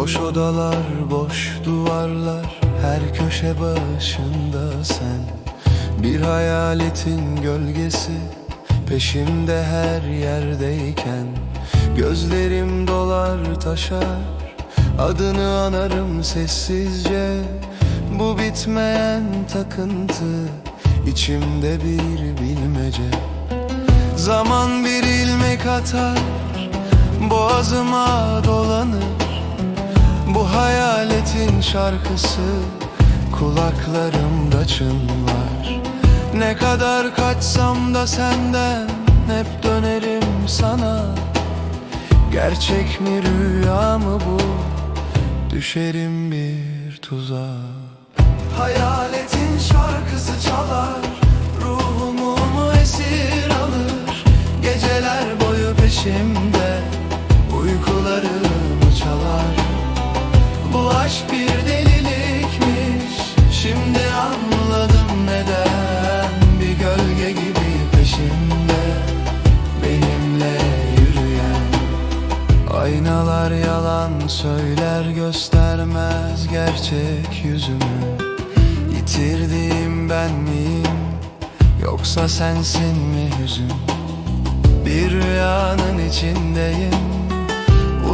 odalar, boş duvarlar Her köşe başında sen. Bir hayaletin gölgesi Peşimde her yerdeyken. Gözlerim dolar taşar Adını anarım sessizce. Bu bitmeyen takıntı içimde bir bilmece. Zaman bir ilmek atar Boğazıma dolanır Bu hayaletin şarkısı Kulaklarımda çınlar. Ne kadar kaçsam da senden Hep dönerim sana. Gerçek mi rüya mı bu? Düşerim bir tuzağa Hayaletin şarkısı çalar Ruhumu mu esir alır? Geceler boyu peşimde Uykularımı çalar Bu aşk bir delilikmiş. Şimdi anladım neden. Bir gölge gibi peşimde Benimle yürüyen. Aynalar yalan söyler göstermez gerçek yüzümü. Yitirdiğim ben miyim? Yoksa sensin mi hüzün? Bir rüyanın içindeyim.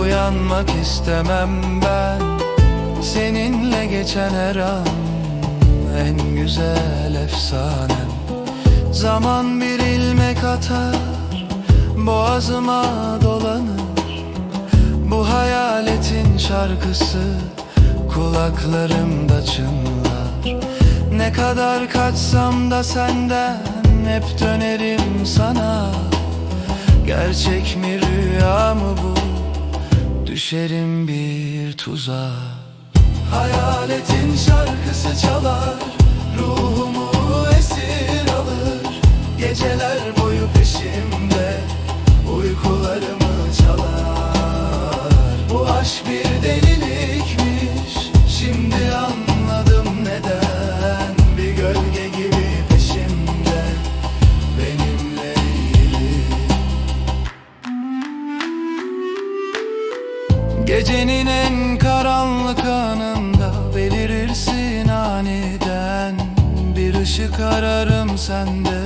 Uyanmak istemem ben Seninle geçen her an en güzel efsanem. Zaman bir ilmek atar boğazıma dolanır. Bu hayaletin şarkısı kulaklarımda çınlar. Ne kadar kaçsam da senden hep dönerim sana. Gerçek mi rüya mı bu? Düşerim bir tuzağa Hayaletin şarkısı çalar Ruhumu esir alır. Geceler boyu peşimde Uykularımı çalar. Bu aşk bir delilikmiş Şimdi anladım neden. Bir gölge gibi peşimde Benimle ilgili. Gecenin ararım sende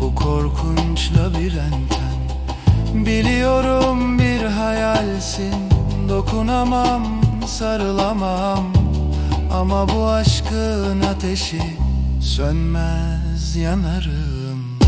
bu korkunç labirentten Biliyorum bir hayalsin dokunamam sarılamam. Ama bu aşkın ateşi sönmez yanarım